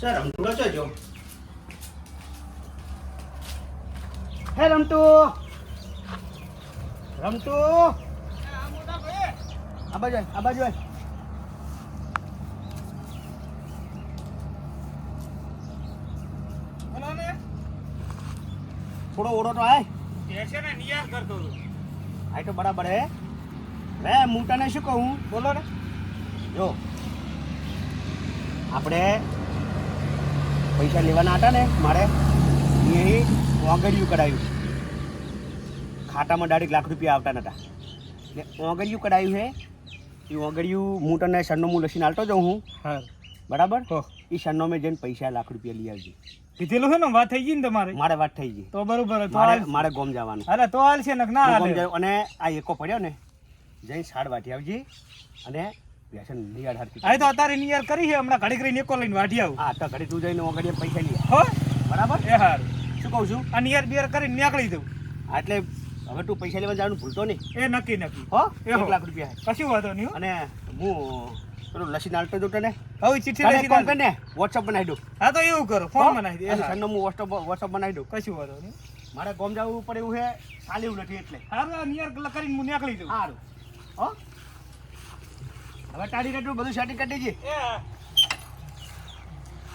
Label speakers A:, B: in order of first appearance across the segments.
A: ચાલ રમતું રચો જો હે રમતું. રમતું. આ બાજુ આય, આ બાજુ આય. થોડો ઓળો તો આય. આય તો બરાબર હે. રે હું તને શું કહું? બોલો ને. જો આપણે પૈસા લેવાના હતા ને મારે એ ઓગળિયું કઢાયું ખાતામાં ડાયરેક્ટ લાખ રૂપિયા આવતા નહોતા ને ઓગળિયું કઢાયું છે એ ઓગળિયું હું તને સરનામું લસીને હાલતો જાઉં હું.
B: હા.
A: બરાબર. એ સરનામે જઈને પૈસા લાખ રૂપિયા લઈ આવજે.
B: કીધેલું છે ને વાત થઈ ગઈ ને તમારે?
A: મારે વાત થઈ ગઈ.
B: તો બરોબર
A: મારે મારે ગોમ જવાનું.
B: અરે તો હાલ છે ને ના
A: અને આ એકો પડ્યો ને જઈને સાડ વાટી આવજી. અને વ્યસન નિયાળ હરકી
B: આ તો અત્યારે નિયર કરી છે હમણાં ઘડી કરીને એકો લઈને વાઢી આવું.
A: હા તો ઘડી તું જઈને ઓગળીએ પૈસા લઈ
B: હો?
A: બરાબર?
B: એ હાર.
A: શું કહું છું?
B: આ નિયર બિયર કરીને નીકળી દઉં.
A: હા, એટલે હવે તું પૈસા લેવા જવાનું ભૂલતો નહીં?
B: એ નક્કી નક્કી.
A: હો? એક લાખ રૂપિયા.
B: કશું વાંધો નહીં
A: અને હું પેલું લસી નાલતો જો તને?
B: હવે ચિઠ્ઠી લખી
A: કોણ કરીને વોટ્સઅપ બનાવી દઉં.
B: હા તો એવું કરો ફોન બનાવી દે
A: હું વોટ્સઅપ વોટ્સઅપ બનાવી દઉં.
B: કશું વાંધો નહીં
A: મારે ગોમ જવું પડે એવું છે ચાલે નથી એટલે.
B: હારું નિયર કરીને હું નીકળી દઉં.
A: સારું હો? હવે તારી રેટું બધું સેટિંગ કરી દેજે.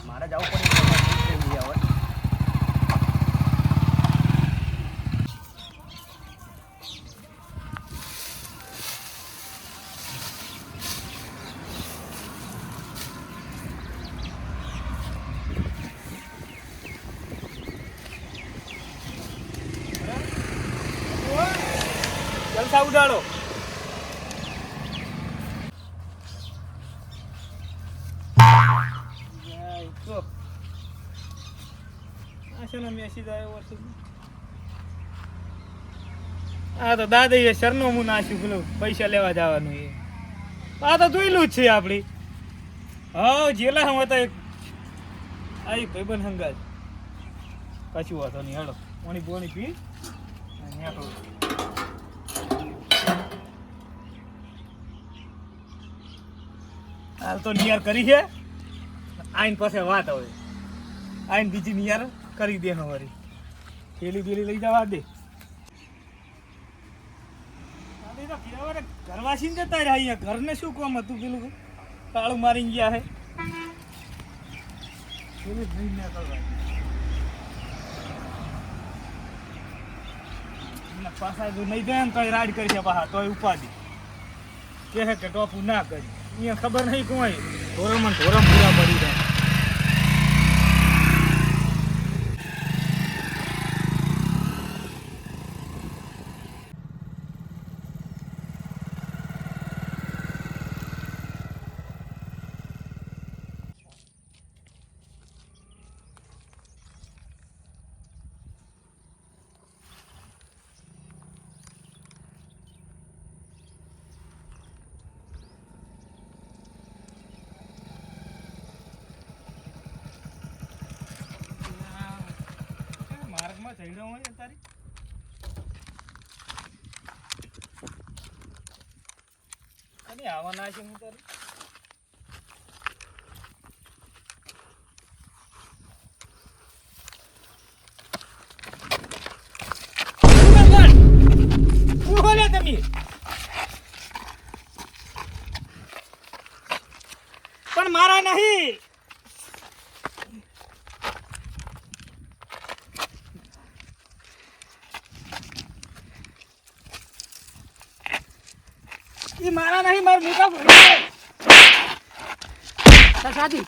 A: મારે જવું પડે હવે.
B: જલસા ઉડાડો જાય તો. આ છે ને મેસેજ આવ્યો હશે. આ તો દાદા સરનામું નાખ્યું પેલું પૈસા લેવા જવાનું એ આ તો જોયેલું જ છે આપણી. હા, જેલા હું હતા એક. આવી ભાઈબંધ હંગાજ કશું વાંધો નહીં હેડો પાણી બોણી પી. અને હાલ તો નિયાર કરી છે. આઈન પાસે વાત આવે આઈન બીજી નિયાર કરી દે હવારી. થેલી બેલી લઈ જવા દે. ઘરવાસીને જતા રહ્યા અહીંયા. ઘરને શું કામ હતું પેલું? તાળું મારી ગયા હે. પેલું પાછા જો નહીં જાય ને રાડ કરી છે પાછા, તોય ઉપાધિ કે કે ટોપું ના કરી. અહીંયા ખબર નહીં કોઈ ધોરમમાં ને ધોરમ પૂરા પડી જાય. રહ્યો હોય તારી? કદી આવવાના છે હું તારી ઊભો રે તમે પણ મારા નહીં એ મારા નહીં મારા મોટા ભાઈ
A: સાચી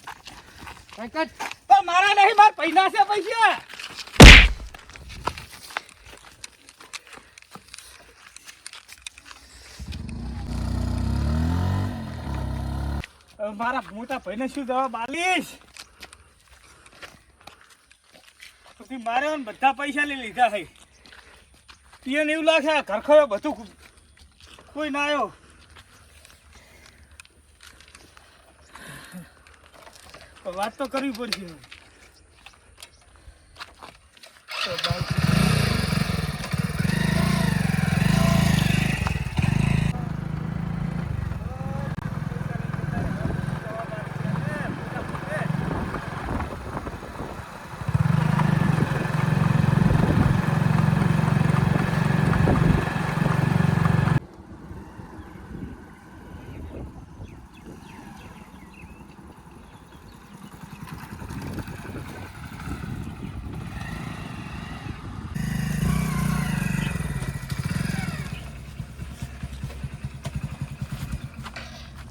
B: પણ મારા નહીં મારા પૈસા છે પૈસા. મારા મોટા ભાઈને શું જવાબ આલીશ મારે બધા પૈસા લઈ લીધા છે. એને એવું લાગે ઘરખો બધું કોઈ ના આવ્યો. વાત તો કરવી પડશે. તો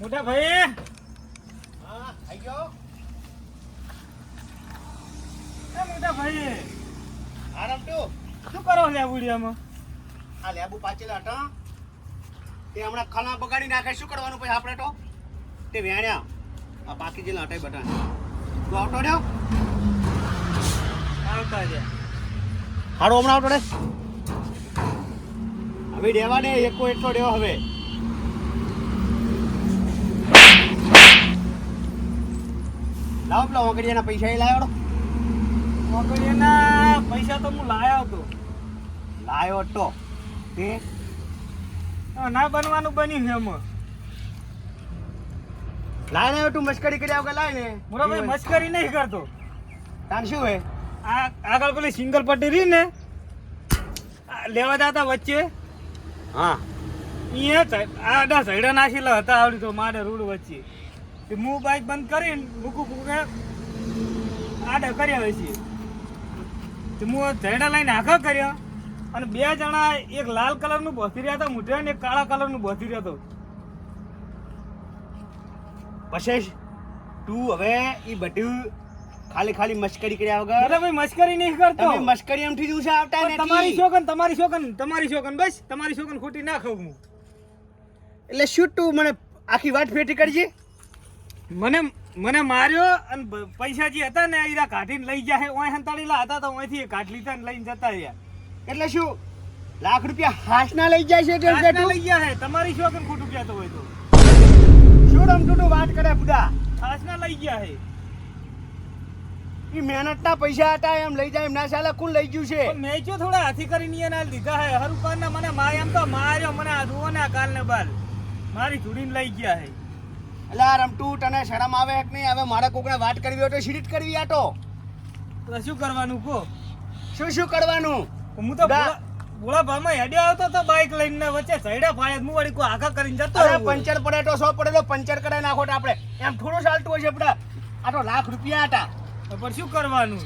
B: મોટા ભાઈ
A: હા આઈ ગયો
B: એ મોટા ભાઈ
A: આરામ તો
B: શું કરો છો આ
A: આ લેબુ પાછેલા હતા. તે હમણાં ખાના બગાડી નાખે. શું કરવાનું પછી આપણે તો? તે વેણ્યા. આ બાકી જે હટાઈ બટા તું આવતો રહ્યો?
B: આવતા રહ્યા.
A: હાડો હમણાં આવતો રે હવે દેવા દે. એકો એટલો દેવો હવે. લાવો પેલા ઓગડિયાના પૈસા એ લાવ્યો
B: પૈસા તો હું લાયો હતો
A: લાવ્યો તો. તે?
B: ના બનવાનું બન્યું છે એમાં.
A: તું મસ્કરી કર્યા વગર લાય ને.
B: મસ્કરી નહીં કરતો.
A: તાન શું હે?
B: આ આગળ પેલી સિંગલ પટ્ટી રહી ને લેવા જતા વચ્ચે.
A: હા.
B: અહીંયા આડા સૈડા નાખેલા હતા આવડી તો મારે રોડ વચ્ચે. તે હું બાઈક બંધ કરીને મૂકું મૂકે આડા કર્યા હોય છીએ તો હું ઝૈડા લઈને આખા કર્યા અને બે જણા એક લાલ કલરનું બોસી રહ્યા હતા મોઢે ને એક કાળા કલરનું બોસી રહ્યો હતો.
A: પછી તું હવે એ બધું ખાલી ખાલી મસ્કરી કર્યા વગર અરે
B: ભાઈ મશ્કરી નહીં કરતો.
A: તમે મસ્કરી એમ જ ઉછા આવતા નથી
B: તમારી શોકન તમારી શોકન તમારી શોકન બસ તમારી શોકન ખોટી ના ખાવ હું.
A: એટલે શું તું મને આખી વાત ફેટી કરજે
B: મને મને માર્યો અને પૈસા જે હતા ને એ કાઢીને લઈ જાય ઓય હંતાળેલા હતા તો ઓયથી કાઢ લીધા ને લઈને જતા રહ્યા.
A: એટલે શું? લાખ રૂપિયા હાસના લઈ જાય છે તું
B: લઈ ગયા હે તમારી કેમ ખોટું કહેતો હોય તો?
A: શું રમતું વાત કરે બુડા?
B: હાસના લઈ ગયા હે
A: એ મહેનતના પૈસા હતા એમ લઈ જાય એમ ના ચાલે કુલ લઈ ગયું છે?
B: મેં જો થોડા હાથી કરીને એને લીધા હે હર મને માય એમ તો માર્યો મને આ જુઓ ને આ કાલ ને બાલ. મારી ધૂડીને લઈ ગયા હે
A: એટલે આ રમટું તને શરમ આવે કે નહીં? હવે મારે કોકને વાત કરવી હોય તો શીરીટ કરવી આટો.
B: તો શું કરવાનું કો
A: શું શું કરવાનું?
B: હું તો ભોળા ભામાં હેડ્યો આવતો તો બાઇક લઈને વચ્ચે ચડ્યા ફાયદ હું વળી કોઈ આખા કરીને જતો
A: અરે પંચર પડે તો સો પડે તો પંચર કરાવી નાખો તો આપણે. એમ થોડું ચાલતું હોય છે આપણે આ તો લાખ રૂપિયા હતા
B: તો પણ શું કરવાનું?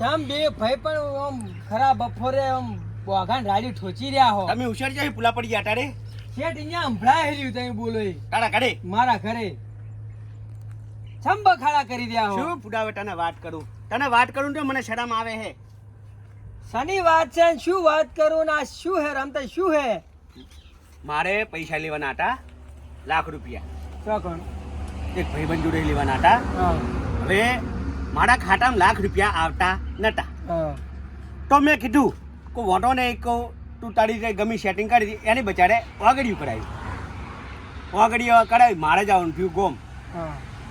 C: જામ બે ભાઈ પણ આમ ખરા બફોરે આમ વાઘાન રાડી ઠોચી રહ્યા હો.
A: તમે હોશિયાર છે પુલા પડી ગયા તારે
C: શેઠ અહીંયા હેર્યું તમે બોલો
A: તારા કાઢે
C: મારા ઘરે. છંબ ખાડા કરી દે
A: શું પુડાવે તને વાત કરું? તને વાત કરું તો મને શરમ આવે હે.
C: શની વાત છે શું વાત કરું ના આ શું હે? રમતા શું હે?
A: મારે પૈસા લેવાના હતા લાખ રૂપિયા.
C: કોણ?
A: એક ભાઈબંધ જોડે લેવાના હતા. હવે મારા ખાતામાં લાખ રૂપિયા આવતા નતા. તો મેં કીધું કો વોટો ને કહું તું તારી ગમી સેટિંગ કરી હતી એની બચારે વાગડિયું કરાવી વાગડી કરાવી મારે જવાનું થયું ગોમ.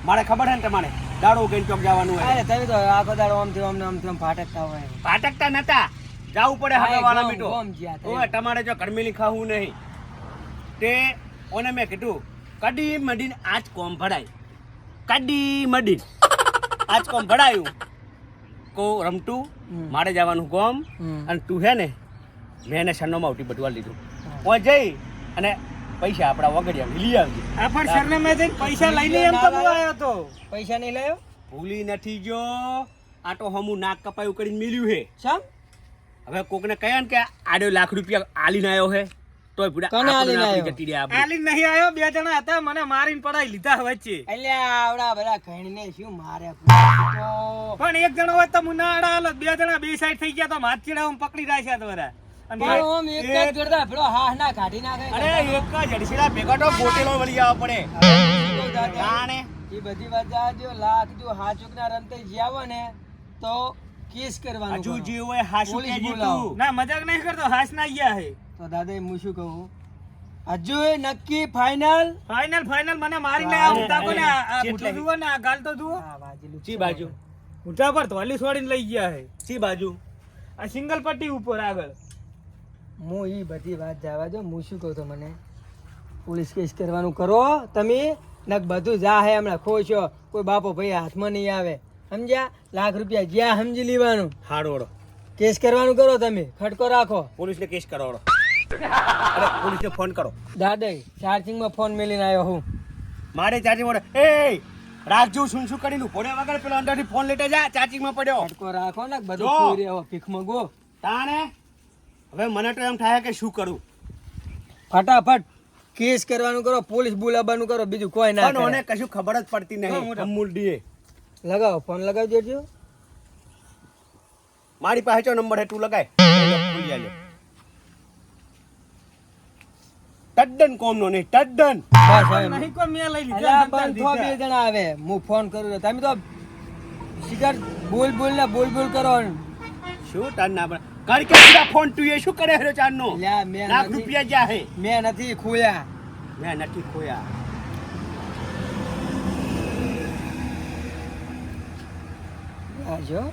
A: મારે ખબર છે ને તમારે? દાડો ઉગીને ચોક જવાનું હોય.
C: તમે તો આખો દાડો આમ થી આમ ને આમ થી આમ ફાટકતા હોય.
A: ફાટકતા નતા. જવું પડે હવે વાળા મીઠો. ઓય તમારે જો કરમેલી ખાવું નહીં. તે ઓને મેં કીધું કડી મડીને આજ કોમ ભરાય. કડી મડીને આજ કોમ ભરાયું. કો રમતું મારે જવાનું
C: કોમ
A: અને તું હે ને મેં એને સન્નોમાં ઉઠી બટવા લીધું હું જઈ અને પૈસા આપણા વગડ્યા લઈ આવજે.
B: આ પણ સરને જઈને પૈસા લઈને એમ તો હું આવ્યો તો.
C: પૈસા નહીં લાયો?
A: ભૂલી નથી ગયો. આ તો હમું નાક કપાયું કરીને મિલ્યું હે
C: સમ
A: હવે કોકને કહે ને કે આડો લાખ રૂપિયા આલીને આવ્યો હે તોય પૂરા
C: કોને આલીને આવ્યો?
A: જતી રહ્યા
B: આલી નહીં આવ્યો બે જણા હતા મને મારીને પડાઈ લીધા વચ્ચે.
C: અલ્યા આવડા બધા ઘણીને શું મારે
B: પણ એક જણો હોય તો મુનાડા બે જણા બે સાઈડ થઈ ગયા તો માથીડા હું પકડી રાખ્યા તો બધા.
A: તો
C: બધી વાત લાખ જો હાચુક ના રમતે ને તો કેસ કરવાનું
A: હજુ જે હોય હાસુ
C: પોલીસ
A: કહેજે
B: ના મજાક નહીં કરતો હાસ ના ગયા હે.
C: તો દાદા હું શું કહું? હજુ એ નક્કી ફાઇનલ
B: ફાઇનલ ફાઇનલ મને મારીને
A: અરે,
B: આ ઊંટા ને આ આ જુઓ ને આ ગાલ તો જુઓ.
A: ચી બાજુ?
B: ઊંટા પર ધોલી છોડીને લઈ ગયા હે.
A: ચી બાજુ?
B: આ સિંગલ પટ્ટી ઉપર આગળ.
C: હું એ બધી વાત જવા દો હું શું કહું તો મને? પોલીસ કેસ કરવાનું કરો તમે. નક બધું જા હે હમણાં ખોશો કોઈ બાપો ભાઈ હાથમાં નહીં આવે. સમજ્યા? લાખ રૂપિયા જ્યાં સમજી લેવાનું.
A: હાડોડો
C: કેસ કરવાનું કરો તમે. ખટકો રાખો.
A: પોલીસને કેસ કરાવડો અરે પોલીસને ફોન કરો.
C: દાદા ચાર્જિંગમાં ફોન મેલીને આવ્યો હું.
A: મારે ચાર્જિંગ વડે એ રાજુ શું શું કરીને ભોળ્યા વગર પેલો અંદરથી ફોન લેટે જા ચાર્જિંગમાં પડ્યો.
C: ખટકો રાખો ને બધું ભીખમાં ગો
A: તાણે હવે મને તો એમ થાય કે શું કરું?
C: ફટાફટ કેસ કરવાનું કરો પોલીસ બોલાવવાનું કરો બીજું કોઈ ના
A: પણ ઓને કશું ખબર જ પડતી નહીં. અમૂલડીએ
C: લગાવો ફોન લગાવી દેજો.
A: મારી પાસે ચો નંબર હે તું લગાય. તદ્દન કોમ નો નહીં તદ્દન.
C: બસ
B: નહીં કોઈ મેં લઈ લીધા
C: બંધ થો બે જણા આવે. હું ફોન કરું. તમે તો શિકાર બોલ બોલ ને બોલ બોલ કરો.
A: શું તાર ના બના કર કે પૂરા ફોન તું એ શું કરે હેરો
C: મેં
A: લાખ રૂપિયા જ્યાં હે.
C: મેં નથી ખોયા.
A: મેં નથી ખોયા.
C: આજો.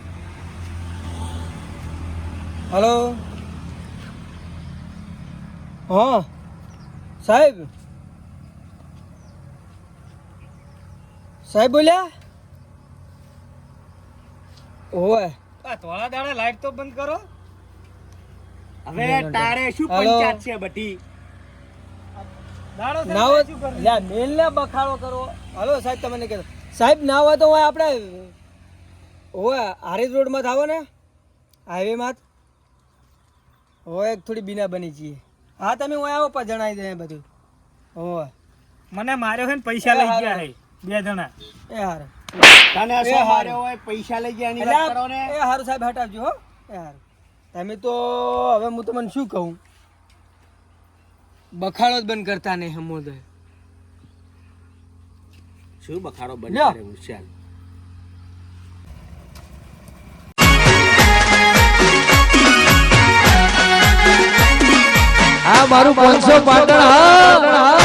C: હલો? હા સાહેબ? સાહેબ બોલ્યા? ઓય
B: આ થોડા દાડા લાઈટ તો બંધ કરો.
A: હવે તારે શું. પંચાયત છે બધી?
B: દાડો થયો
C: ના હોય.
B: પાછું કરી
C: લ્યા મેલ ને બખાડો કરો. હલો સાહેબ તમને કહેતો. સાહેબ ના હોય તો હોય આપણે ઓય હારીજ રોડમાં થાવો ને? હાઈવે માં. હોય એક થોડી બીના બની જઈએ. હા તમે હોય આવો પણ જણાવી દે બધું. ઓય
B: મને માર્યો છે ને પૈસા લઈ ગયા છે બે જણા.
C: એ હારું.
A: તને. માર્યો હોય? પૈસા લઈ ગયા
C: એ હારું સાહેબ હટાવજો હો. એ હારું. તમે તો હવે હું તમને શું કહું? બખાડો જ બંધ કરતા નહીં હમોદય.
A: શું બખાડો બંધ. કરે હોશિયાર?
D: હા મારું પાંચસો પાટણ હા.